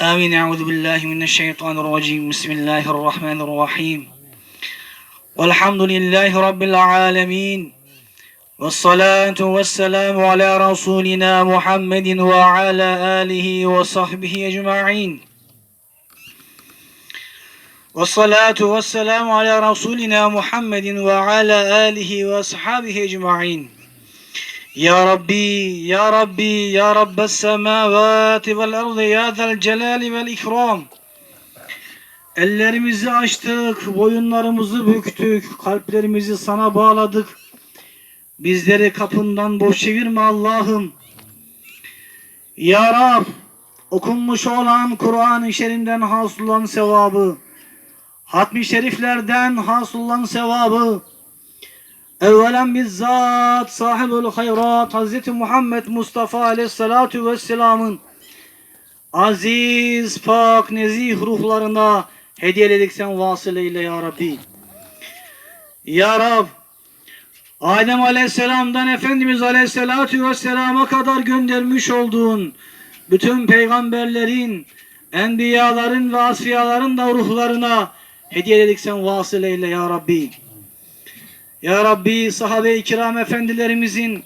آمين. أعوذ بالله من الشيطان الرجيم. بسم الله الرحمن الرحيم. والحمد لله رب العالمين. والصلاة والسلام على رسولنا محمد وعلى آله وصحبه أجمعين. والصلاة والسلام على رسولنا محمد وعلى آله وأصحابه أجمعين. يا ربي يا ربي يا رب السماوات والأرض يا ذا الجلال والإكرام Ellerimizi açtık, boyunlarımızı büktük, kalplerimizi sana bağladık. Bizleri kapından boş çevirme Allah'ım. Ya Rab, okunmuş olan Kur'an-ı Kerim'den hasıl olan sevabı, hatmi şeriflerden hasıl olan sevabı, evvelen bizzat sahibül hayrat Hz. Muhammed Mustafa aleyhissalatu vesselamın aziz, pak, nezih ruhlarına hediyeledik sen vasıleyle ya Rabbi. Ya Rab, Adem Aleyhisselam'dan Efendimiz Aleyhisselatü Vesselam'a kadar göndermiş olduğun bütün peygamberlerin, enbiyaların ve asfiyaların da ruhlarına hediyeledik sen vasıleyle ya Rabbi. Ya Rabbi sahabe-i kiram efendilerimizin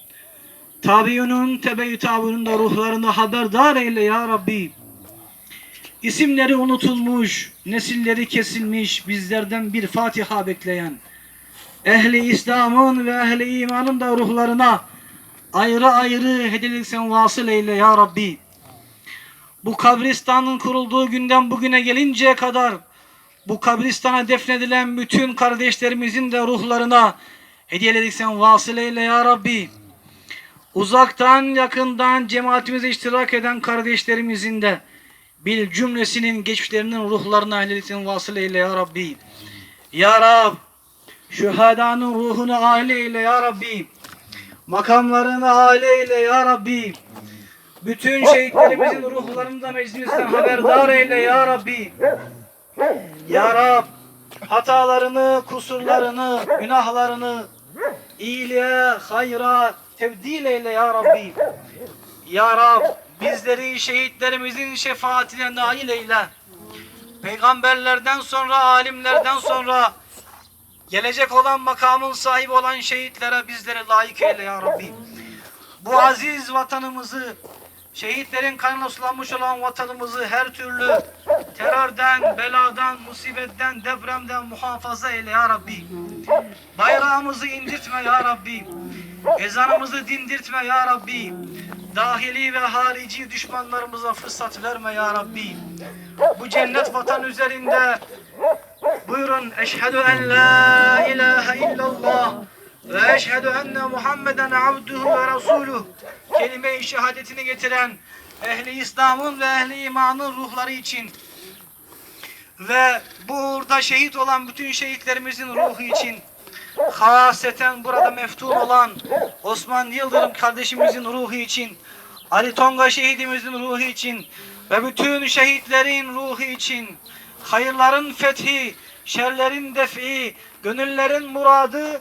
tabiunun tebe-i tabiunun da ruhlarına haberdar eyle ya Rabbi. İsimleri unutulmuş, nesilleri kesilmiş bizlerden bir Fatiha bekleyen ehli İslam'ın ve ehli imanın da ruhlarına ayrı ayrı hediyelik sen vasıl eyle ya Rabbi. Bu kabristanın kurulduğu günden bugüne gelinceye kadar bu kabristana defnedilen bütün kardeşlerimizin de ruhlarına hediyeledik sen vasıl eyle ya Rabbi. Uzaktan yakından cemaatimize iştirak eden kardeşlerimizin de bil cümlesinin geçmişlerinin ruhlarına ehlilik sen vasıl eyle ya Rabbi. Ya Rab şühadanın ruhunu âli eyle ya Rabbi. Makamlarını âli eyle ya Rabbi. Bütün şehitlerimizin ruhlarını da meclisten haberdar eyle ya Rabbi. Ya Rab hatalarını, kusurlarını, günahlarını iyiliğe, hayra tebdil eyle ya Rabbi. Ya Rab bizleri şehitlerimizin şefaatine nail eyle. Peygamberlerden sonra, alimlerden sonra gelecek olan makamın sahibi olan şehitlere bizleri layık eyle ya Rabbi. Bu aziz vatanımızı, şehitlerin kanına sulanmış olan vatanımızı her türlü terörden, beladan, musibetten, depremden muhafaza eyle ya Rabbi. Bayrağımızı indirtme ya Rabbi. Ezanımızı dindirtme ya Rabbi. Dahili ve harici düşmanlarımıza fırsat verme ya Rabbi. Bu cennet vatan üzerinde buyurun eşhedü en la ilahe ve eşhedü enne Muhammeden abduhu ve resuluh kelime-i şehadetini getiren ehli İslam'ın ve ehli imanın ruhları için ve burada şehit olan bütün şehitlerimizin ruhu için haseten burada meftun olan Osman Yıldırım kardeşimizin ruhu için Ali Tonga şehidimizin ruhu için ve bütün şehitlerin ruhu için hayırların fethi, şerlerin defi, gönüllerin muradı